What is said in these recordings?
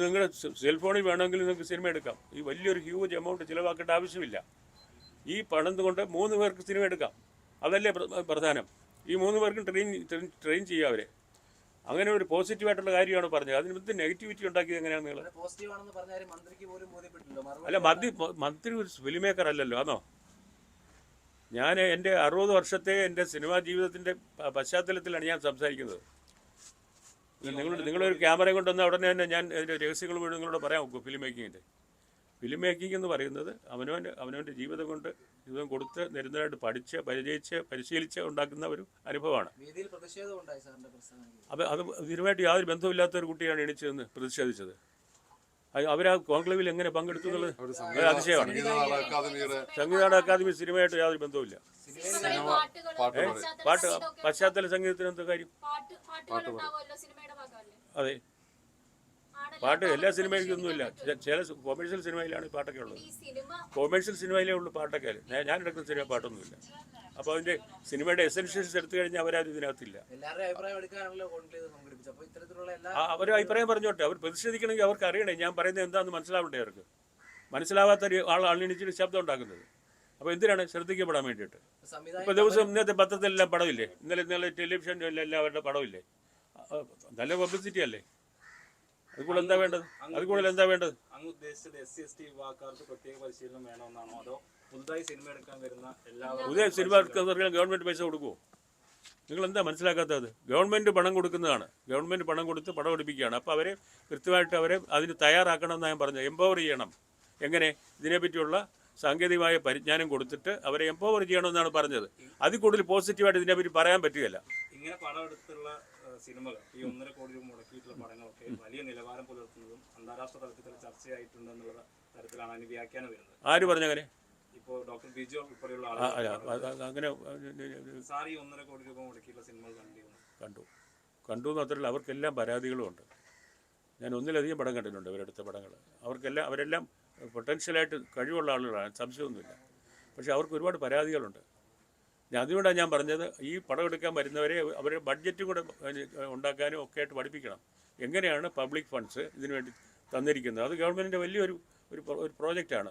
നിങ്ങളുടെ സെൽഫോണിൽ വേണമെങ്കിൽ നിങ്ങൾക്ക് സിനിമ എടുക്കാം. ഈ വലിയൊരു ഹ്യൂജ് എമൗണ്ട് ചിലവാക്കേണ്ട ആവശ്യമില്ല. ഈ പണം കൊണ്ട് മൂന്ന് പേർക്ക് സിനിമ എടുക്കാം. അതല്ലേ പ്രധാനം. ഈ മൂന്ന് പേർക്കും ട്രെയിൻ ട്രെയിൻ- ചെയ്യുക അവരെ. അങ്ങനെ ഒരു പോസിറ്റീവായിട്ടുള്ള കാര്യമാണ് പറഞ്ഞത്. അതിന് എന്ത് നെഗറ്റിവിറ്റി ഉണ്ടാക്കിയത് എങ്ങനെയാണ് നിങ്ങൾ അല്ല മന്ത്രി മന്ത്രി ഒരു ഫിലിം മേക്കർ അല്ലല്ലോ ആണോ ഞാൻ എന്റെ അറുപത് വർഷത്തെ എന്റെ സിനിമാ ജീവിതത്തിന്റെ പശ്ചാത്തലത്തിലാണ് ഞാൻ സംസാരിക്കുന്നത്. നിങ്ങൾ നിങ്ങളൊരു ക്യാമറ കൊണ്ടുവന്ന ഉടനെ തന്നെ ഞാൻ അതിന്റെ രഹസ്യങ്ങൾ മുഴുവൻ നിങ്ങളോട് പറയാൻ നോക്കും ഫിലിം മേക്കിങ്ങിന്റെ ഫിലിം മേക്കിംഗ് എന്ന് പറയുന്നത് അവനവന്റെ അവനവന്റെ ജീവിതം കൊണ്ട് ജീവിതം കൊടുത്ത് നിരന്തരമായിട്ട് പഠിച്ച് പരിചയിച്ച് പരിശീലിച്ച് ഉണ്ടാക്കുന്ന ഒരു അനുഭവമാണ്. അപ്പം അത് ഇതുമായിട്ട് ഇതിനുമായിട്ട് യാതൊരു ബന്ധമില്ലാത്ത ഒരു കുട്ടിയാണ് എണീച്ചു നിന്ന് പ്രതിഷേധിച്ചത്. അവർ അവരാ കോൺക്ലേവിൽ എങ്ങനെ പങ്കെടുത്തു എന്നുള്ളത് അത് അതിശയമാണ്. സംഗീതനാട അക്കാദമി സിനിമയായിട്ട് യാതൊരു ബന്ധവുമില്ല? പാട്ട് പശ്ചാത്തല സംഗീതത്തിന് എന്താ കാര്യം പാട്ട് പാട്ടുകളുണ്ടാവുമല്ലോ സിനിമയുടെ ഭാഗമല്ലേ അതെ. പാട്ട് എല്ലാ സിനിമയിലൊന്നുമില്ല ഒന്നുമില്ല. ചില കൊമേഴ്ഷ്യൽ സിനിമയിലാണ് ഈ പാട്ടൊക്കെ ഉള്ളത്. ഈ സിനിമ കൊമേഴ്ഷ്യൽ സിനിമയിലേ ഉള്ളൂ പാട്ടൊക്കെ. ഞാൻ എടുക്കുന്ന സിനിമ പാട്ടൊന്നുമില്ല. അപ്പോൾ അതിന്റെ സിനിമയുടെ എസെൻഷ്യൽസ് എടുത്തു കഴിഞ്ഞാൽ അവരാരും ഇതിനകത്തില്ല. അവർ അഭിപ്രായം പറഞ്ഞോട്ടെ. അവർ പ്രതിഷേധിക്കണമെങ്കിൽ അവർക്ക് അറിയണേ. ഞാൻ പറയുന്നത് എന്താണെന്ന് മനസ്സിലാവണ്ടേ അവർക്ക്? മനസ്സിലാവാത്ത ഒരു ആൾ അണിണിച്ചിട്ട് ശബ്ദം ഉണ്ടാക്കുന്നത്. അപ്പോൾ എന്തിനാണ് ശ്രദ്ധിക്കപ്പെടാൻ വേണ്ടിയിട്ട്? ഇപ്പൊ ഇപ്പോൾ ദിവസം ഇന്നത്തെ പത്രത്തിലെല്ലാം പടമില്ലേ? ഇന്നലെ ഇന്നലെ ടെലിവിഷനിലെല്ലാം അവരുടെ പടമില്ലേ? നല്ല പബ്ലിസിറ്റി അല്ലേ? അത് കൂടുതൽ എന്താ വേണ്ടത്? അത് കൂടുതൽ എന്താ വേണ്ടത്? അങ്ങ് ഉദ്ദേശിച്ചത് എസ് സി എസ് ടി വിഭാഗക്കാർക്ക് പ്രത്യേക പരിശീലനം വേണമെന്നാണോ? അതോ പുതുതായി സിനിമ എടുക്കാൻ വരുന്ന എല്ലാ പുതിയ സിനിമ എടുക്കുന്നവർക്ക് ഗവൺമെന്റ് പൈസ കൊടുക്കുമോ നിങ്ങൾ എന്താ മനസ്സിലാക്കാത്തത് ഗവൺമെന്റ് പണം കൊടുക്കുന്നതാണ്. ഗവൺമെന്റ് പണം കൊടുത്ത് പണം എടുപ്പിക്കുകയാണ്. അപ്പോൾ അവരെ കൃത്യമായിട്ട് അവരെ അതിന് തയ്യാറാക്കണം എന്നാണ് ഞാൻ പറഞ്ഞത്. എംപവർ ചെയ്യണം. എങ്ങനെ? ഇതിനെപ്പറ്റിയുള്ള സാങ്കേതികമായ പരിജ്ഞാനം കൊടുത്തിട്ട് അവരെ എംപവർ ചെയ്യണമെന്നാണ് പറഞ്ഞത്. അതിൽ കൂടുതൽ പോസിറ്റീവായിട്ട് ഇതിനെപ്പറ്റി പറയാൻ പറ്റുകയില്ല. ഇങ്ങനെ പണം എടുത്തുള്ള സിനിമകൾ ഈ ഒന്നര കോടി രൂപ മുടക്കിയിട്ടുള്ള പടങ്ങളൊക്കെ വലിയ നിലവാരം പുലർത്തുന്നതും അന്താരാഷ്ട്ര തലത്തിൽ ചർച്ചയായിട്ടുണ്ട് എന്നുള്ള തരത്തിലാണ് അതിന് വ്യാഖ്യാനം വരുന്നത്. ആര് പറഞ്ഞങ്ങനെ ഇപ്പോൾ ഡോക്ടർ ബിജു ഉൾപ്പെടെയുള്ള ആളുകൾ അങ്ങനെ സാർ ഈ ഒന്നര കോടി രൂപ മുടക്കിയിട്ടുള്ള സിനിമകൾ കണ്ടിരുന്നു കണ്ടു. കണ്ടു എന്ന് മാത്രമല്ല അവർക്കെല്ലാം പരാതികളുമുണ്ട് ഞാൻ ഒന്നിലധികം പടം കണ്ടിട്ടുണ്ട് അവരെടുത്ത പടങ്ങൾ. അവർക്കെല്ലാം അവരെല്ലാം പൊട്ടൻഷ്യലായിട്ട് കഴിവുള്ള ആളുകളാണ് സംശയമൊന്നുമില്ല. പക്ഷേ അവർക്ക് ഒരുപാട് പരാതികളുണ്ട്. അതുകൊണ്ടാണ് ഞാൻ പറഞ്ഞത് ഈ പടം എടുക്കാൻ വരുന്നവരെ അവർ ബഡ്ജറ്റും കൂടെ ഉണ്ടാക്കാനും ഒക്കെ ആയിട്ട് പഠിപ്പിക്കണം. എങ്ങനെയാണ് പബ്ലിക് ഫണ്ട്സ് ഇതിനു വേണ്ടി തന്നിരിക്കുന്നത്? അത് ഗവൺമെന്റിന്റെ വലിയൊരു ഒരു ഒരു പ്രോജക്റ്റാണ്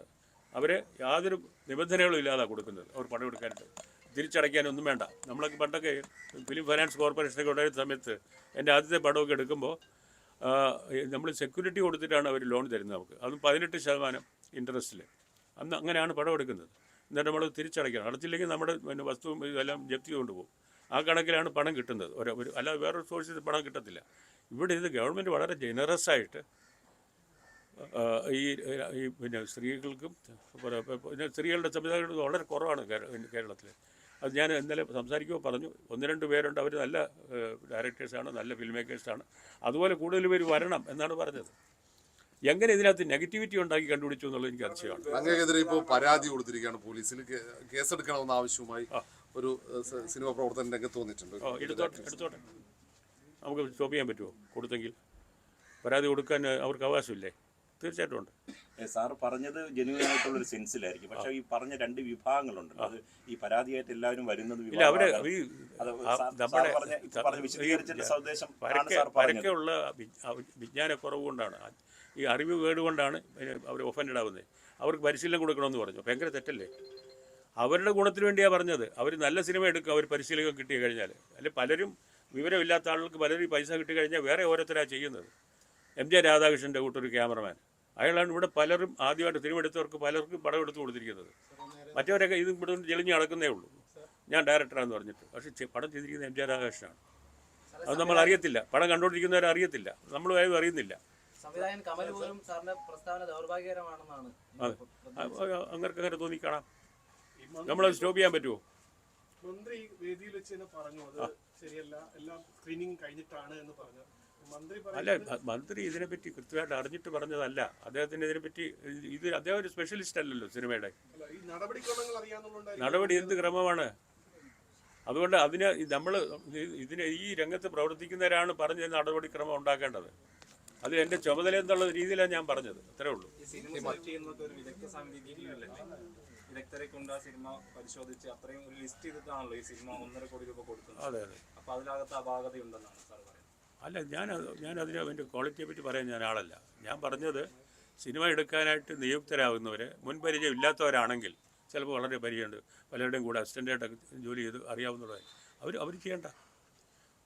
അവരെ യാതൊരു നിബന്ധനകളും ഇല്ലാതാണ് കൊടുക്കുന്നത് അവർ പണം എടുക്കാനായിട്ട്. തിരിച്ചടയ്ക്കാനൊന്നും വേണ്ട. നമ്മളൊക്കെ പണ്ടൊക്കെ ഫിലിം ഫൈനാൻസ് കോർപ്പറേഷനൊക്കെ ഉണ്ടായിരുന്ന സമയത്ത് എന്റെ ആദ്യത്തെ പടമൊക്കെ എടുക്കുമ്പോൾ നമ്മൾ സെക്യൂരിറ്റി കൊടുത്തിട്ടാണ് അവർ ലോൺ തരുന്നത് നമുക്ക്. അതും പതിനെട്ട് ശതമാനം ഇൻട്രസ്റ്റിൽ അന്ന് അങ്ങനെയാണ് പടം എടുക്കുന്നത്. എന്നിട്ട് നമ്മൾ തിരിച്ചടയ്ക്കണം. അടച്ചില്ലെങ്കിൽ നമ്മുടെ പിന്നെ വസ്തുവും ഇതെല്ലാം ജപ്തി കൊണ്ടുപോകും. ആ കണക്കിലാണ് പണം കിട്ടുന്നത്. ഒരു അല്ലാതെ വേറൊരു സോഴ്സിൽ പണം കിട്ടത്തില്ല. ഇവിടെ ഇത് ഗവൺമെന്റ് വളരെ ജനറസ് ആയിട്ട് ഈ പിന്നെ സ്ത്രീകൾക്കും പിന്നെ സ്ത്രീകളുടെ സംവിധാനം വളരെ കുറവാണ് കേരളത്തിൽ അത് ഞാൻ ഇന്നലെ സംസാരിക്കുമ്പോൾ പറഞ്ഞു ഒന്ന് രണ്ട് പേരുണ്ട്. അവർ നല്ല ഡയറക്ടേഴ്സാണ് നല്ല ഫിലിം മേക്കേഴ്സാണ് അതുപോലെ കൂടുതൽ പേര് വരണം എന്നാണ് പറഞ്ഞത്. എങ്ങനെ ഇതിനകത്ത് നെഗറ്റിവിറ്റി ഉണ്ടാക്കി കണ്ടുപിടിച്ചു എന്നുള്ളത് എനിക്ക് അതിശയമാണ്. അങ്ങനെതിരെ ഇപ്പോൾ പരാതി കൊടുത്തിരിക്കുകയാണ് പോലീസിൽ കേസെടുക്കണമെന്ന ആവശ്യവുമായി ഒരു സിനിമ പ്രവർത്തന രംഗത്ത് വന്നിട്ടുണ്ട്. ഓ എടുത്തോട്ടെ എടുത്തോട്ടെ. നമുക്ക് സ്റ്റോപ്പ് ചെയ്യാൻ പറ്റുമോ? കൊടുത്തെങ്കിൽ. പരാതി കൊടുക്കാൻ അവർക്ക് അവകാശമില്ലേ? തീർച്ചയായിട്ടും ഉണ്ട്. സാർ പറഞ്ഞത് ജെന്യൂൻ ആയിട്ടുള്ള ഒരു സെൻസിലായിരിക്കും പക്ഷേ ഈ പറഞ്ഞ രണ്ട് വിഭാഗങ്ങളുണ്ട് അത് ഈ പരാതിയായിട്ട് എല്ലാവരും വരുന്നത്. പരക്കെയുള്ള വിജ്ഞാനക്കുറവ് കൊണ്ടാണ്. ഈ അറിവ് കേടുകൊണ്ടാണ് അവർ ഒഫൻഡഡ് ആവുന്നത് അവർക്ക് പരിശീലനം കൊടുക്കണമെന്ന് പറഞ്ഞു. ഭയങ്കര തെറ്റല്ലേ? അവരുടെ ഗുണത്തിന് വേണ്ടിയാണ് പറഞ്ഞത്. അവർ നല്ല സിനിമ എടുക്കുക അവർ പരിശീലനം കിട്ടി കഴിഞ്ഞാൽ അല്ലെ പലരും വിവരമില്ലാത്ത ആളുകൾക്ക് പലരും പൈസ കിട്ടി കഴിഞ്ഞാൽ വേറെ ഓരോരുത്തരാണ് ചെയ്യുന്നത്. എം ജെ രാധാകൃഷ്ണന്റെ കൂട്ടൊരു ക്യാമറമാൻ. അയാളാണ് ഇവിടെ പലരും ആദ്യമായിട്ട് സിനിമ എടുത്തവർക്ക് പലർക്കും പടം എടുത്തു കൊടുത്തിരിക്കുന്നത്. മറ്റവരൊക്കെ ഇത് ഇവിടെ നിന്ന് ജെളിഞ്ഞ് നടക്കുന്നേ ഉള്ളൂ. ഞാൻ ഡയറക്ടറാണെന്ന് പറഞ്ഞിട്ട്. പക്ഷേ പടം ചെയ്തിരിക്കുന്നത് എം ജെ രാധാകൃഷ്ണനാണ് അത് നമ്മൾ അറിയത്തില്ല. പടം കണ്ടുകൊണ്ടിരിക്കുന്നവർ അറിയത്തില്ല. നമ്മൾ ആരും അറിയുന്നില്ല. അങ്ങനെ അങ്ങനെ തോന്നി കാണാം. നമ്മളത് സ്റ്റോപ്പ് ചെയ്യാൻ പറ്റുമോ? മന്ത്രി വേദിയിൽ വെച്ച് തന്നെ പറഞ്ഞു. അത് ശരിയല്ല. എല്ലാം സ്ക്രീനിങ് കഴിഞ്ഞിട്ടാണ് എന്ന് പറഞ്ഞു. അല്ല മന്ത്രി ഇതിനെപ്പറ്റി കൃത്യമായിട്ട് അറിഞ്ഞിട്ട് പറഞ്ഞതല്ല. അദ്ദേഹത്തിന് ഇതിനെപ്പറ്റി ഇത് ഇത് അദ്ദേഹം ഒരു സ്പെഷ്യലിസ്റ്റ് അല്ലല്ലോ സിനിമയുടെ. നടപടി എന്ത് ക്രമമാണ്? അതുകൊണ്ട് അതിന് നമ്മൾ ഇതിന് ഈ രംഗത്ത് പ്രവർത്തിക്കുന്നവരാണ് പറഞ്ഞ നടപടിക്രമം ഉണ്ടാക്കേണ്ടത്. അത് എന്റെ ചുമതല എന്നുള്ള രീതിയിലാണ് ഞാൻ പറഞ്ഞത്. അത്രേ ഉള്ളൂ. ഈ സിനിമ ചെയ്യുന്നത് ഒരു വിദഗ്ധ സമിതി കീഴിലല്ലേ? വിദഗ്ധരെ കൊണ്ട് ആ സിനിമ പരിശോധിച്ച് അത്രയും ഒരു ലിസ്റ്റ് ചെയ്തിട്ടാണല്ലോ ഈ സിനിമ ഒന്നര കോടി രൂപ കൊടുക്കുന്നത്. അതെ അതെ. അപ്പൊ അതിനകത്ത് അപാകതയുണ്ടെന്നാണ് സാർ പറയുന്നത്. അല്ല ഞാൻ ഞാൻ അതിനെ അതിന്റെ ക്വാളിറ്റിയെ പറ്റി പറയാൻ ഞാൻ ആളല്ല ഞാൻ പറഞ്ഞത് സിനിമ എടുക്കാനായിട്ട് നിയുക്തരാകുന്നവർ മുൻപരിചയം ഇല്ലാത്തവരാണെങ്കിൽ ചിലപ്പോൾ വളരെ പരിചയമുണ്ട്. പലരുടെയും കൂടെ അസിസ്റ്റന്റായിട്ടൊക്കെ ജോലി ചെയ്ത് അറിയാവുന്നതായി അവർ അവർ ചെയ്യേണ്ട.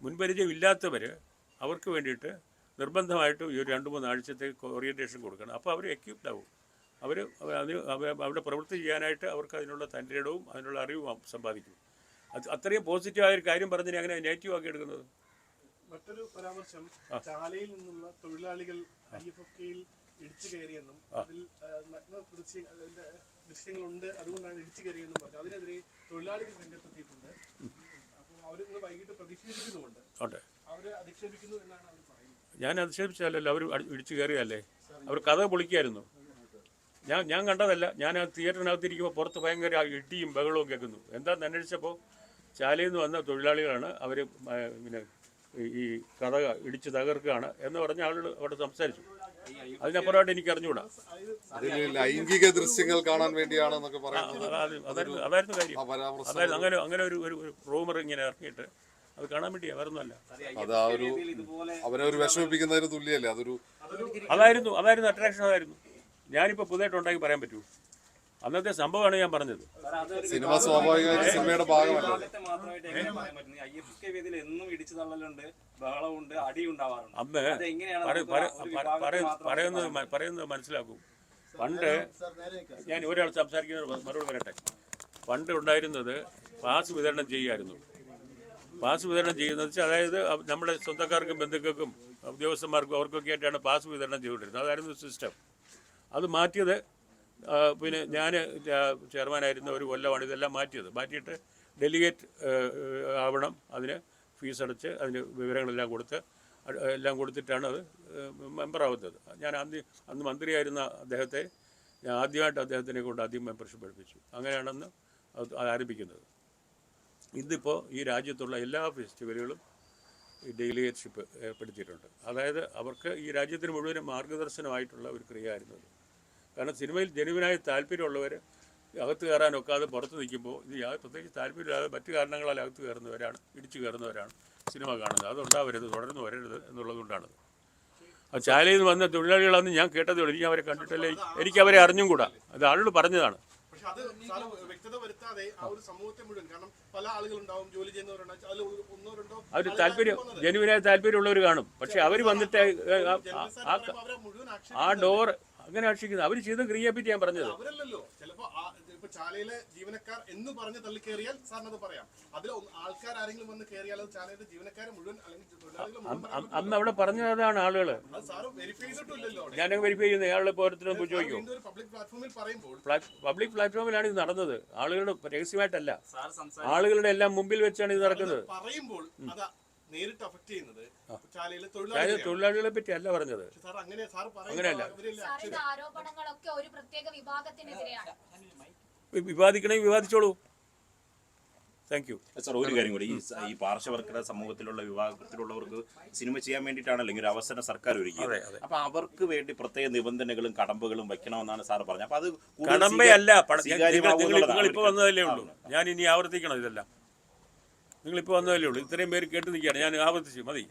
മുൻപരിചയം ഇല്ലാത്തവർ അവർക്ക് വേണ്ടിയിട്ട് നിർബന്ധമായിട്ട് ഈ ഒരു രണ്ട് മൂന്ന് ആഴ്ചത്തേക്ക് ഓറിയന്റേഷൻ കൊടുക്കണം. അപ്പോൾ അവർ എക്യൂപ്ഡ് ആവും. അവർ അതിന് അവ- അവിടെ പ്രവൃത്തി ചെയ്യാനായിട്ട് അവർക്ക് അതിനുള്ള തന്റെ ഇടവും അതിനുള്ള അറിവും സമ്പാദിക്കും. അത് അത്രയും പോസിറ്റീവായ ഒരു കാര്യം പറഞ്ഞതിനെ അങ്ങനെ നെഗറ്റീവ് ആക്കി എടുക്കുന്നത്? മറ്റൊരു പരാമർശം ചാലയിൽ നിന്നുള്ള തൊഴിലാളികൾ ഐ എഫ് എഫ് കെയിൽ ഇടിച്ചു കയറിയെന്നും അതിൽ നഗ്ന ദൃശ്യ ദൃശ്യങ്ങളുണ്ട് അതുകൊണ്ടാണ് ഇടിച്ചു കയറിയെന്നും പറഞ്ഞു. അതിനെതിരെ തൊഴിലാളികൾ രംഗത്തെത്തിയിട്ടുണ്ട്. അപ്പോൾ അവർ ഇന്ന് വൈകിട്ട് പ്രതിഷേധിക്കുന്നുമുണ്ട്. അവരെ അധിക്ഷേപിക്കുന്നു എന്നാണ് അവർ പറയുന്നത്. ഞാൻ അധിക്ഷേപിച്ചാലല്ലോ അവർ ഇടിച്ചു കയറിയല്ലേ? അവർ കഥ പൊളിക്കായിരുന്നു. ഞാൻ ഞാൻ കണ്ടതല്ല. ഞാൻ ആ തിയേറ്ററിനകത്തിരിക്കുമ്പോൾ പുറത്ത് ഭയങ്കര ഇടിയും ബഹളവും കേൾക്കുന്നു. എന്താണെന്ന് അന്വേഷിച്ചപ്പോൾ ചാലയിൽ നിന്ന് വന്ന തൊഴിലാളികളാണ് അവർ പിന്നെ ഈ- കഥ ഇടിച്ച് തകർക്കുകയാണ് എന്ന് പറഞ്ഞ ആളുകൾ അവിടെ സംസാരിച്ചു. അതിനപ്പുറമായിട്ട് എനിക്ക് അറിഞ്ഞുകൂടാ. ലൈംഗിക ദൃശ്യങ്ങൾ കാണാൻ വേണ്ടിയാണെന്നൊക്കെ അതായിരുന്നു കാര്യം. അതായിരുന്നു അങ്ങനെ അങ്ങനെ ഒരു ഒരു റൂമർ ഇങ്ങനെ ഇറക്കിയിട്ട് അത് കാണാൻ വേണ്ടിയാ വരുന്നല്ല ഒന്നുമല്ല അത് ആ ഒരു അവരെ ഒരു വിഷമിപ്പിക്കുന്നതിന് തുല്യല്ലേ അതൊരു അതായിരുന്നു അതായിരുന്നു അട്രാക്ഷൻ അതായിരുന്നു. ഞാനിപ്പോൾ പുതിയതായിട്ട് ഉണ്ടാക്കി പറയാൻ പറ്റൂ അന്നത്തെ സംഭവമാണ് ഞാൻ പറഞ്ഞത്. സിനിമ സ്വാഭാവികമായിട്ട് സിനിമയുടെ ഭാഗമല്ല. പറയുന്നത് പറയുന്നത്? മനസ്സിലാക്കും. പണ്ട് ഞാൻ ഒരാൾ സംസാരിക്കുന്ന മറുപടി പറയട്ടെ? പണ്ട് ഉണ്ടായിരുന്നത് പാസ് വിതരണം ചെയ്യുമായിരുന്നു പാസ് വിതരണം ചെയ്യുന്നത് വെച്ചാൽ അതായത് നമ്മുടെ സ്വന്തക്കാർക്കും ബന്ധുക്കൾക്കും ഉദ്യോഗസ്ഥന്മാർക്കും അവർക്കൊക്കെ ആയിട്ടാണ് പാസ് വിതരണം ചെയ്തുകൊണ്ടിരുന്നത്. അതായിരുന്നു സിസ്റ്റം. അത് മാറ്റിയത് പിന്നെ ഞാൻ ചെയർമാനായിരുന്ന ഒരു കൊല്ലമാണ് ഇതെല്ലാം മാറ്റിയത്. മാറ്റിയിട്ട് ഡെലിഗേറ്റ് ആവണം അതിന് ഫീസ് അടച്ച് അതിന് വിവരങ്ങളെല്ലാം കൊടുത്ത് എല്ലാം കൊടുത്തിട്ടാണ് അത് മെമ്പറാവുന്നത്. ഞാൻ അന്ന് അന്ന് മന്ത്രിയായിരുന്ന അദ്ദേഹത്തെ ഞാൻ ആദ്യമായിട്ട് അദ്ദേഹത്തിനെ കൊണ്ട് ആദ്യം മെമ്പർഷിപ്പ് എടുപ്പിച്ചു അങ്ങനെയാണെന്ന് അത് ആരംഭിക്കുന്നത്. ഇന്നിപ്പോൾ ഈ രാജ്യത്തുള്ള എല്ലാ ഫെസ്റ്റിവലുകളും ഈ ഡെയിലിയേറ്റ്ഷിപ്പ് ഏർപ്പെടുത്തിയിട്ടുണ്ട്. അതായത് അവർക്ക് ഈ രാജ്യത്തിന് മുഴുവനും മാർഗദർശനമായിട്ടുള്ള ഒരു ക്രിയയായിരുന്നു അത്. കാരണം സിനിമയിൽ ജനുവിനായി താല്പര്യമുള്ളവർ അകത്ത് കയറാൻ ഒക്കാതെ പുറത്ത് നിൽക്കുമ്പോൾ ഇത് യാതൊരു പ്രത്യേകിച്ച് താല്പര്യമില്ലാതെ മറ്റു കാരണങ്ങളാൽ അകത്ത് കയറുന്നവരാണ് ഇടിച്ചു കയറുന്നവരാണ് സിനിമ കാണുന്നത്. അതുണ്ടാവരുത് തുടർന്ന് വരരുത് എന്നുള്ളതുകൊണ്ടാണത് ആ ചാലയിൽ നിന്ന് വന്ന തൊഴിലാളികളാണെന്ന് ഞാൻ കേട്ടതേ ഉള്ളൂ. എനിക്ക് അവരെ കണ്ടിട്ടല്ലേ എനിക്ക് അവരെ അറിഞ്ഞും കൂടാ. അത് ആളുകൾ പറഞ്ഞതാണ്. അവർ അത് സാറ് വ്യക്തത വരുത്താതെ ആ ഒരു സമൂഹത്തെ മുഴുവൻ കാരണം പല ആളുകളുണ്ടാവും ജോലി ചെയ്യുന്നവരുണ്ടാവും അതിൽ ഒന്നോ രണ്ടോ അവർ താല്പര്യം. ജനുവിനായ താല്പര്യമുള്ളവർ കാണും. പക്ഷെ അവർ വന്നിട്ട് ആ- ഡോർ അങ്ങനെ ആക്ഷിക്കുന്നത്. അവർ ചെയ്ത ക്രിയേറ്റ് ചെയ്യാൻ ഞാൻ പറഞ്ഞത് അവരല്ലല്ലോ. ചിലപ്പോ ചാലയിലെ ജീവനക്കാർ എന്ന് പറഞ്ഞ് തള്ളി കയറിയാൽ സാറിനത് പറയാം. അതിൽ ആൾക്കാർ ആരെങ്കിലും വന്ന് കയറിയാൽ അത് ചാലയിലെ ജീവനക്കാരെ മുഴുവൻ അല്ലെങ്കിൽ അന്ന് അവിടെ പറഞ്ഞതാണ് ആളുകൾ ഞാൻ വെരിഫൈ ചെയ്യുന്നത് അയാളുടെ പോരത്തിനും പോയി ചോദിക്കും. പബ്ലിക് പ്ലാറ്റ്ഫോമിൽ പറയുമ്പോൾ പബ്ലിക് പ്ലാറ്റ്ഫോമിലാണ് ഇത് നടന്നത്. ആളുകളുടെ രഹസ്യമായിട്ടല്ല. ആളുകളുടെ എല്ലാം മുമ്പിൽ വെച്ചാണ് ഇത് നടക്കുന്നത്. പറയുമ്പോൾ അത് നേരിട്ട് അഫക്ട് ചെയ്യുന്നത് ചാലയിലെ തൊഴിലാളികളെ പറ്റി അല്ല പറഞ്ഞത്. പക്ഷെ സാർ അങ്ങനെ സാർ അങ്ങനെയല്ല. വിവാദിക്കണമെങ്കിൽ വിവാദിച്ചോളൂ. താങ്ക് യു സാർ ഒരു കാര്യം കൂടി. ഈ പാർശ്വവർക്കര സമൂഹത്തിലുള്ള വിഭാഗത്തിലുള്ളവർക്ക് സിനിമ ചെയ്യാൻ വേണ്ടിയിട്ടാണ് അല്ലെങ്കിൽ ഒരു അവസരം സർക്കാർ ഒരുക്കിയത്. അപ്പൊ അവർക്ക് വേണ്ടി പ്രത്യേക നിബന്ധനകളും കടമ്പകളും വെക്കണമെന്നാണ് സാർ പറഞ്ഞത്. അപ്പൊ അത് കടമ്പയല്ല നിങ്ങൾ അവർക്ക്. വന്നതല്ലേ ഉള്ളൂ. ഞാൻ ഇനി ആവർത്തിക്കണം ഇതെല്ലാം? നിങ്ങളിപ്പോൾ വന്നതല്ലേ ഉള്ളൂ. ഇത്രയും പേര് കേട്ട് നിൽക്കുകയാണ്. ഞാൻ ആവർത്തിച്ചു. മതി.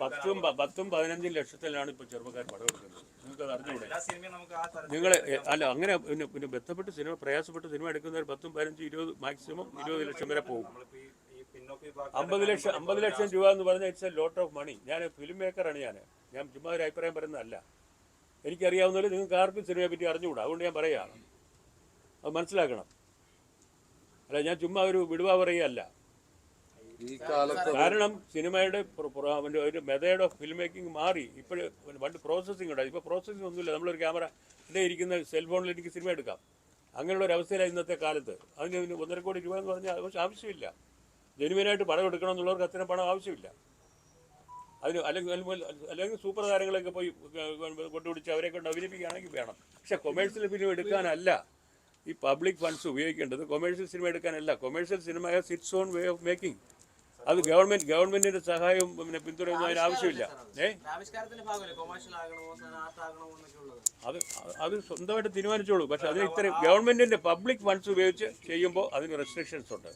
പത്തും പത്തും പതിനഞ്ചും ലക്ഷത്തിലാണ് ഇപ്പോൾ ചെറുപ്പക്കാർ പടം എടുക്കുന്നത്. നിങ്ങൾക്ക് അത് അറിഞ്ഞുകൂടെ? തരത്തിൽ നിങ്ങൾ അല്ല അങ്ങനെ പിന്നെ പിന്നെ ബന്ധപ്പെട്ട് സിനിമ പ്രയാസപ്പെട്ട് സിനിമ എടുക്കുന്നവർ പത്തും പതിനഞ്ചും ഇരുപത് മാക്സിമം ഇരുപത് ലക്ഷം വരെ പോകും. അമ്പത് ലക്ഷം അമ്പത് ലക്ഷം രൂപ എന്ന് പറഞ്ഞാൽ it's a lot of money ഞാൻ ഫിലിം മേക്കറാണ് ഞാൻ ഞാൻ ചുമ്മാ ഒരു അഭിപ്രായം പറയുന്നതല്ല. എനിക്കറിയാവുന്നതിൽ നിങ്ങൾക്ക് ആർക്കും സിനിമയെ പറ്റി അറിഞ്ഞുകൂടാ. അതുകൊണ്ട് ഞാൻ പറയുകയാണ് അത് മനസ്സിലാക്കണം. അല്ല ഞാൻ ചുമ്മാ ഒരു വിടുവ പറയുകയല്ല. കാരണം സിനിമയുടെ ഒരു മെതേഡ് ഓഫ് ഫിലിം മേക്കിംഗ് മാറി. ഇപ്പോഴും പണ്ട് പ്രോസസ്സിംഗ് ഉണ്ടായി. ഇപ്പോൾ പ്രോസസ്സിംഗ് ഒന്നുമില്ല. നമ്മളൊരു ക്യാമറ ഇവിടെ ഇരിക്കുന്ന സെൽഫോണിൽ എനിക്ക് സിനിമ എടുക്കാം. അങ്ങനെയുള്ള ഒരു അവസ്ഥയിലാണ് ഇന്നത്തെ കാലത്ത്. അതിന് ഒന്നര കോടി രൂപ എന്ന് പറഞ്ഞാൽ ആവശ്യമില്ല. ജനുവിനായിട്ട് പണം എടുക്കണം എന്നുള്ളവർക്ക് അത്രയും പണം ആവശ്യമില്ല. അതിന് അല്ലെങ്കിൽ അല്ലെങ്കിൽ- സൂപ്പർ താരങ്ങളൊക്കെ പോയി കൊണ്ടുപിടിച്ച് അവരെ കൊണ്ട് അഭിനയിപ്പിക്കുകയാണെങ്കിൽ വേണം. പക്ഷെ കൊമേഴ്സ്യൽ ഫിലിം എടുക്കാനല്ല ഈ പബ്ലിക് ഫണ്ട്സ് ഉപയോഗിക്കേണ്ടത്. Commercial cinema എടുക്കാനല്ല. Commercial cinema has its own way of making. അത് ഗവൺമെന്റ് ഗവൺമെന്റിന്റെ സഹായവും പിന്നെ പിന്തുണയൊന്നും അതിന് ആവശ്യമില്ല. ഏ? അത് അത് സ്വന്തമായിട്ട് തീരുമാനിച്ചോളൂ. പക്ഷെ അതിന് ഇത്രയും ഗവൺമെന്റിന്റെ പബ്ലിക് ഫണ്ട്സ് ഉപയോഗിച്ച് ചെയ്യുമ്പോൾ അതിന് റെസ്ട്രിക്ഷൻസ് ഉണ്ട്.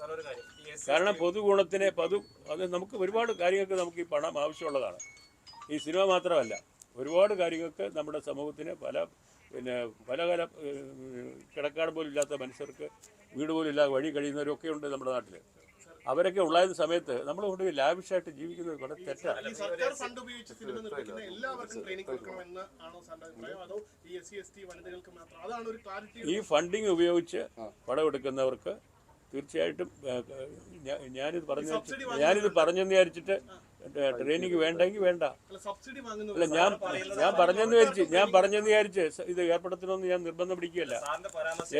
കാരണം പൊതുഗുണത്തിനെ പൊതു അത് നമുക്ക് ഒരുപാട് കാര്യങ്ങൾക്ക് നമുക്ക് ഈ പണം ആവശ്യമുള്ളതാണ്. ഈ സിനിമ മാത്രമല്ല ഒരുപാട് കാര്യങ്ങൾക്ക് നമ്മുടെ സമൂഹത്തിന് പല പിന്നെ പല പല കിടക്കാട് പോലും ഇല്ലാത്ത മനുഷ്യർക്ക് വീട് പോലും ഇല്ലാതെ വഴി കഴിയുന്നവരൊക്കെ ഉണ്ട് നമ്മുടെ നാട്ടിൽ അവരൊക്കെ ഉള്ളായിരുന്ന സമയത്ത് നമ്മൾ കൊണ്ട് ലാവിഷായിട്ട് ജീവിക്കുന്നത് കൂടെ തെറ്റാണ് ഈ സർക്കാർ ഫണ്ട് ഉപയോഗിച്ച് സിനിമ നിർമ്മിക്കുന്ന എല്ലാവർക്കും ട്രെയിനിങ് കൊടുക്കണമെന്ന് ആണോ അതോ ഈ എസ് സി എസ് ടി വനിതകൾക്ക് മാത്രം? അതാണ് ഒരു ക്ലാരിറ്റി ഈ ഫണ്ടിങ് ഉപയോഗിച്ച് പടമെടുക്കുന്നവർക്ക് തീർച്ചയായിട്ടും ഞാനിത് പറഞ്ഞു ഞാനിത് പറഞ്ഞെന്ന് വിചാരിച്ചിട്ട് ട്രെയിനിങ് വേണ്ടെങ്കിൽ വേണ്ട. അല്ല ഞാൻ ഞാൻ പറഞ്ഞെന്ന് വിചാരിച്ച് ഞാൻ പറഞ്ഞെന്ന് വിചാരിച്ച് ഇത് ഏർപ്പെടുത്തണമെന്ന് ഞാൻ നിർബന്ധം പിടിക്കുകയല്ല.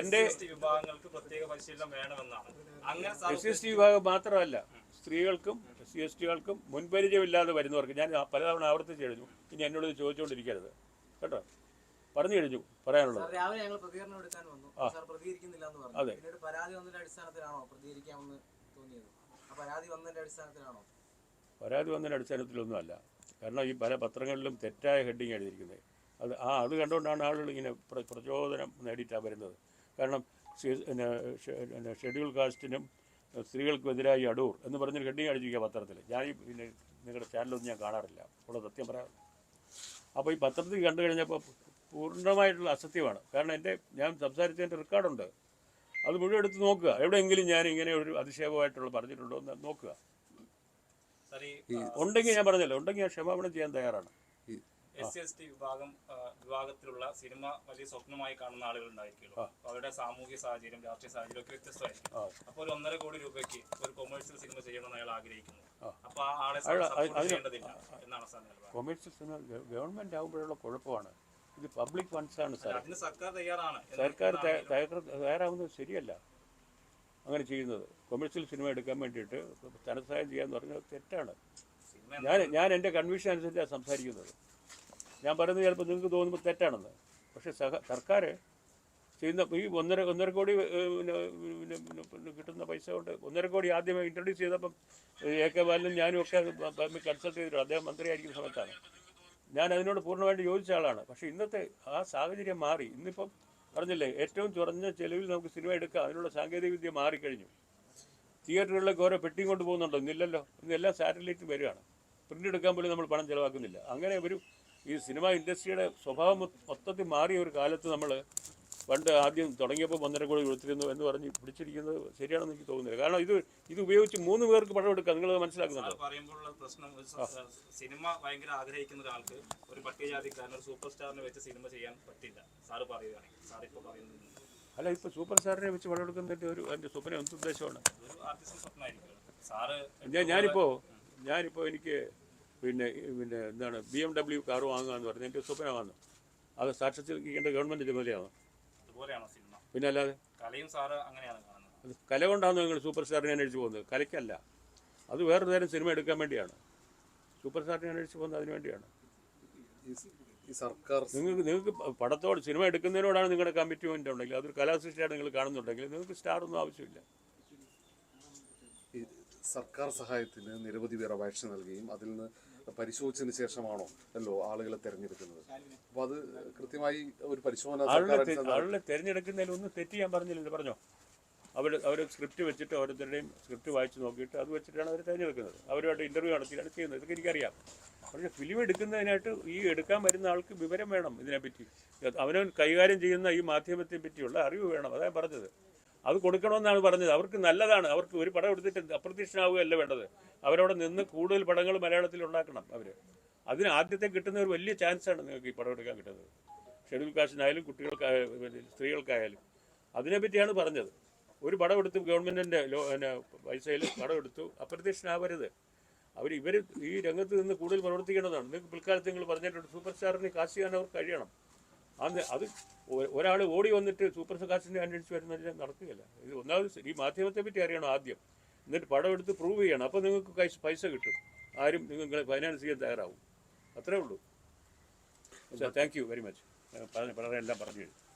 എന്റെ- വിഭാഗങ്ങൾക്ക് പ്രത്യേക പരിശീലനം വേണമെന്നാണ്. അങ്ങനെ സി എസ് എസ് ടി വിഭാഗം മാത്രമല്ല സ്ത്രീകൾക്കും എസ് സി എസ് ടികൾക്കും മുൻപരിചയമില്ലാതെ വരുന്നവർക്ക് ഞാൻ പലതവണ ആവർത്തിച്ച് കഴിഞ്ഞു ഇനി എന്നോട് ഇത് ചോദിച്ചുകൊണ്ടിരിക്കരുത്. കേട്ടോ? പറഞ്ഞു കഴിഞ്ഞു പറയാനുള്ളത്. സാർ രാവിലെ ഞങ്ങൾ പ്രതികരണം എടുക്കാൻ വന്നു. സാർ പ്രതികരിക്കുന്നില്ല എന്ന് പറഞ്ഞു. അതെ. പിന്നീട് പരാതി വന്നതിന്റെ അടിസ്ഥാനത്തിലാണോ പ്രതികരിക്കാമെന്ന് തോന്നിയത്? പരാതി വന്നതിന്റെ അടിസ്ഥാനത്തിലാണോ? പരാതി വന്നതിന്റെ അടിസ്ഥാനത്തിലൊന്നുമല്ല. കാരണം ഈ പല പത്രങ്ങളിലും തെറ്റായ ഹെഡിങ് എഴുതിയിരിക്കുന്നത്. അത് ആ അത് കണ്ടുകൊണ്ടാണ് ആളുകൾ ഇങ്ങനെ പ്ര- പ്രചോദനം നേടിയിട്ടാണ് വരുന്നത്. കാരണം പിന്നെ ഷെഡ്യൂൾ കാസ്റ്റിനും സ്ത്രീകൾക്കെതിരായി അടൂർ എന്ന് പറഞ്ഞൊരു ഹെഡിങ് അടിച്ചിരിക്കുക പത്രത്തിൽ. ഞാൻ ഈ പിന്നെ നിങ്ങളുടെ ചാനലൊന്നും ഞാൻ കാണാറില്ല. ഉള്ള സത്യം പറയാം. അപ്പോൾ ഈ പത്രത്തിൽ കണ്ടു കഴിഞ്ഞപ്പോൾ പൂർണമായിട്ടുള്ള അസത്യമാണ്. കാരണം എന്റെ ഞാൻ സംസാരിച്ചതിന്റെ റെക്കോർഡുണ്ട്. അത് മുഴുവൻ എടുത്ത് നോക്കുക. എവിടെയെങ്കിലും ഞാൻ ഇങ്ങനെ ഒരു അതിശയമായിട്ടുള്ള പറഞ്ഞിട്ടുണ്ടോ എന്ന് നോക്കുക. ഉണ്ടെങ്കിൽ ഞാൻ പറഞ്ഞല്ലോ. ഉണ്ടെങ്കിൽ ഞാൻ ക്ഷമാപണം ചെയ്യാൻ തയ്യാറാണ്. എസ് സി എസ് ടി വിഭാഗം വിഭാഗത്തിലുള്ള സിനിമ വലിയ സ്വപ്നമായി കാണുന്ന ആളുകൾ ഉണ്ടായിരിക്കുള്ളൂ അപ്പൊ അവരുടെ സാമൂഹ്യ സാഹചര്യം രാഷ്ട്രീയ സാഹചര്യം ഒക്കെ വ്യത്യസ്തമായിരിക്കും. അപ്പൊ ഒരു ഒന്നര കോടി രൂപയ്ക്ക് ഒരു കൊമേഴ്സ്യൽ സിനിമ ചെയ്യണമെന്ന് അയാൾ ആഗ്രഹിക്കുന്നു. അപ്പൊ ആ ആളെ ചെയ്യേണ്ടതില്ല എന്നാണ് സാർ കൊമേഴ്സ്യൽ സിനിമ ഗവൺമെന്റ് ആകുമ്പോഴുള്ള കുഴപ്പമാണ്. ഇത് പബ്ലിക് ഫണ്ട്സാണ് സാർ അതിന് സർക്കാർ തയ്യാറാണ്. സർക്കാർ തയ്യാറാവുന്നത് ശരിയല്ല. അങ്ങനെ ചെയ്യുന്നത്. കൊമേഴ്സ്യൽ സിനിമ എടുക്കാൻ വേണ്ടിയിട്ട് ധനസഹായം ചെയ്യാന്ന് പറഞ്ഞാൽ തെറ്റാണ്. ഞാൻ ഞാൻ എന്റെ കൺവീഷൻ അനുസരിച്ചാണ് സംസാരിക്കുന്നത്. ഞാൻ പറയുന്നത് ചിലപ്പോൾ നിങ്ങൾക്ക് തോന്നുമ്പോൾ തെറ്റാണെന്ന്. പക്ഷേ സഹ സർക്കാർ ചെയ്യുന്ന ഈ ഒന്നര ഒന്നര കോടി പിന്നെ കിട്ടുന്ന പൈസ കൊണ്ട് ഒന്നര കോടി ആദ്യം ഇൻട്രൊഡ്യൂസ് ചെയ്തപ്പം എ കെ ബാലനും ഞാനും ഒക്കെ കൺസൾട്ട് ചെയ്തിട്ടുണ്ട്. അദ്ദേഹം മന്ത്രിയായിരിക്കുന്ന സമയത്താണ്. ഞാൻ അതിനോട് പൂർണമായിട്ട് യോജിച്ച ആളാണ്. പക്ഷേ ഇന്നത്തെ ആ സാഹചര്യം മാറി. ഇന്നിപ്പം പറഞ്ഞില്ലേ ഏറ്റവും കുറഞ്ഞ ചെലവിൽ നമുക്ക് സിനിമ എടുക്കാം. അതിനുള്ള സാങ്കേതികവിദ്യ മാറിക്കഴിഞ്ഞു. തിയേറ്ററുകളിലേക്ക് ഓരോ പെട്ടിയും കൊണ്ട് പോകുന്നുണ്ടോ? ഇന്നില്ലല്ലോ. ഇന്നെല്ലാം സാറ്റലൈറ്റ് വരികയാണ്. പ്രിന്റ് എടുക്കാൻ പോലും നമ്മൾ പണം ചിലവാക്കുന്നില്ല. അങ്ങനെ ഒരു ഈ സിനിമ ഇൻഡസ്ട്രിയുടെ സ്വഭാവം മൊത്തത്തിൽ മാറിയ ഒരു കാലത്ത് നമ്മൾ പണ്ട് ആദ്യം തുടങ്ങിയപ്പോൾ ഒന്നര കോടി കൊടുത്തിരുന്നു എന്ന് പറഞ്ഞ് പിടിച്ചിരിക്കുന്നത് ശരിയാണെന്ന് എനിക്ക് തോന്നുന്നില്ല. കാരണം ഇത് ഇത് ഉപയോഗിച്ച് മൂന്ന് പേർക്ക് പണം എടുക്കാം നിങ്ങൾ മനസ്സിലാക്കുന്നുണ്ടോ? പറയുമ്പോഴുള്ള പ്രശ്നം സിനിമ ഭയങ്കര ആഗ്രഹിക്കുന്ന ഒരാൾക്ക് ഒരു പട്ടികജാതിക്കാരൻ ഒരു സൂപ്പർ സ്റ്റാറിനെ വെച്ച് സിനിമ ചെയ്യാൻ പറ്റില്ല. സാറ് പറയുകയാണെങ്കിൽ സാർ ഇപ്പോൾ പറയുന്നത് അല്ല ഇപ്പോൾ സൂപ്പർ സ്റ്റാറിനെ വെച്ച് പണം എടുക്കുന്നതിന്റെ ഒരു എന്റെ സ്വപ്നം എന്ത് ഉദ്ദേശമാണ്? സാറ് ഞാനിപ്പോൾ ഞാനിപ്പോൾ എനിക്ക് പിന്നെ പിന്നെ എന്താണ് ബി എം ഡബ്ല്യു കാർ വാങ്ങുക എന്ന് പറഞ്ഞാൽ എന്റെ സ്വപ്നമാണ് അത് സാക്ഷാത്കരിക്കേണ്ട ഗവൺമെന്റ് ചുമതലയാണ് പിന്നെ അല്ലാതെ? കലയും സാറ് അങ്ങനെയാണ് കാണുന്നത്. അത് കല കൊണ്ടാണ് നിങ്ങൾ സൂപ്പർ സ്റ്റാറിനെ അന്വേഷിച്ച് പോകുന്നത്. കലയ്ക്കല്ല. അത് വേറൊരു നേരം സിനിമ എടുക്കാൻ വേണ്ടിയാണ്. സൂപ്പർ സ്റ്റാറിനെ അന്വേഷിച്ച് പോകുന്നത് അതിന് വേണ്ടിയാണ്. ഈ സർക്കാർ നിങ്ങൾക്ക് നിങ്ങൾക്ക് പടത്തോട് സിനിമ എടുക്കുന്നതിനോടാണ് നിങ്ങളുടെ കമ്മിറ്റ്മെന്റ് ഉണ്ടെങ്കിൽ അതൊരു കലാസൃഷ്ടിയാണ് നിങ്ങൾ കാണുന്നുണ്ടെങ്കിൽ നിങ്ങൾക്ക് സ്റ്റാർ ഒന്നും ആവശ്യമില്ല. സർക്കാർ സഹായത്തിന് നിരവധി പേർ അപേക്ഷ നൽകുകയും അതിൽ നിന്ന് പരിശോധിച്ചതിന് ശേഷമാണോ അല്ലോ ആളുകളെ തെരഞ്ഞെടുക്കുന്നത്? അപ്പൊ അത് കൃത്യമായി ഒരു പരിശോധന ആളുകളെ തെരഞ്ഞെടുക്കുന്നതിൽ ഒന്ന് തെറ്റ് ഞാൻ പറഞ്ഞില്ലല്ലോ പറഞ്ഞോ? അവർ അവർ സ്ക്രിപ്റ്റ് വെച്ചിട്ട് ഓരോരുത്തരുടെയും സ്ക്രിപ്റ്റ് വായിച്ച് നോക്കിയിട്ട് അത് വെച്ചിട്ടാണ് അവർ തിരഞ്ഞെടുക്കുന്നത്. അവരുമായിട്ട് ഇന്റർവ്യൂ നടത്തിയിട്ടാണ് ചെയ്യുന്നത്. ഇതൊക്കെ എനിക്കറിയാം. പക്ഷേ ഫിലിം എടുക്കുന്നതിനായിട്ട് ഈ എടുക്കാൻ വരുന്ന ആൾക്ക് വിവരം വേണം ഇതിനെപ്പറ്റി. അവനവൻ കൈകാര്യം ചെയ്യുന്ന ഈ മാധ്യമത്തെ പറ്റിയുള്ള അറിവ് വേണം. അതാണ് പറഞ്ഞത്. അത് കൊടുക്കണമെന്നാണ് പറഞ്ഞത്. അവർക്ക് നല്ലതാണ്. അവർക്ക് ഒരു പടം എടുത്തിട്ട് അപ്രത്യക്ഷനാവുകയല്ല വേണ്ടത്. അവരവിടെ നിന്ന് കൂടുതൽ പടങ്ങൾ മലയാളത്തിൽ ഉണ്ടാക്കണം അവർ അതിന് ആദ്യത്തെ കിട്ടുന്ന ഒരു വലിയ ചാൻസാണ് നിങ്ങൾക്ക് ഈ പടം എടുക്കാൻ കിട്ടുന്നത്. ഷെഡ്യൂൾ കാസ്റ്റിനായാലും കുട്ടികൾക്കായാലും സ്ത്രീകൾക്കായാലും. അതിനെപ്പറ്റിയാണ് പറഞ്ഞത്. ഒരു പടം എടുത്ത് ഗവൺമെന്റിന്റെ ലോ പിന്നെ പൈസയിൽ പടം എടുത്തു അപ്രത്യക്ഷനാവരുത് അവർ ഇവർ ഈ രംഗത്ത് നിന്ന് കൂടുതൽ പ്രവർത്തിക്കേണ്ടതാണ്. നിങ്ങൾക്ക് പിൽക്കാലത്ത് നിങ്ങൾ പറഞ്ഞിട്ടുണ്ട് സൂപ്പർ സ്റ്റാറിന് കാശ് ചെയ്യാൻ അവർക്ക് കഴിയണം. അന്ന് അത് ഒരാൾ ഓടി വന്നിട്ട് സൂപ്പർ കാസ്റ്റിനെ അന്വേഷിച്ച് വരുന്നത് നടക്കുകയില്ല. ഇത് ഒന്നാമത് ഈ മാധ്യമത്തെ പറ്റി അറിയണം ആദ്യം. എന്നിട്ട് പടം എടുത്ത് പ്രൂവ് ചെയ്യണം. അപ്പോൾ നിങ്ങൾക്ക് പൈസ കിട്ടും. ആരും നിങ്ങളെ ഫൈനാൻസ് ചെയ്യാൻ തയ്യാറാവും. അത്രേ ഉള്ളൂ. താങ്ക് യു വെരി മച്ച് പറഞ്ഞ വളരെ എല്ലാം പറഞ്ഞു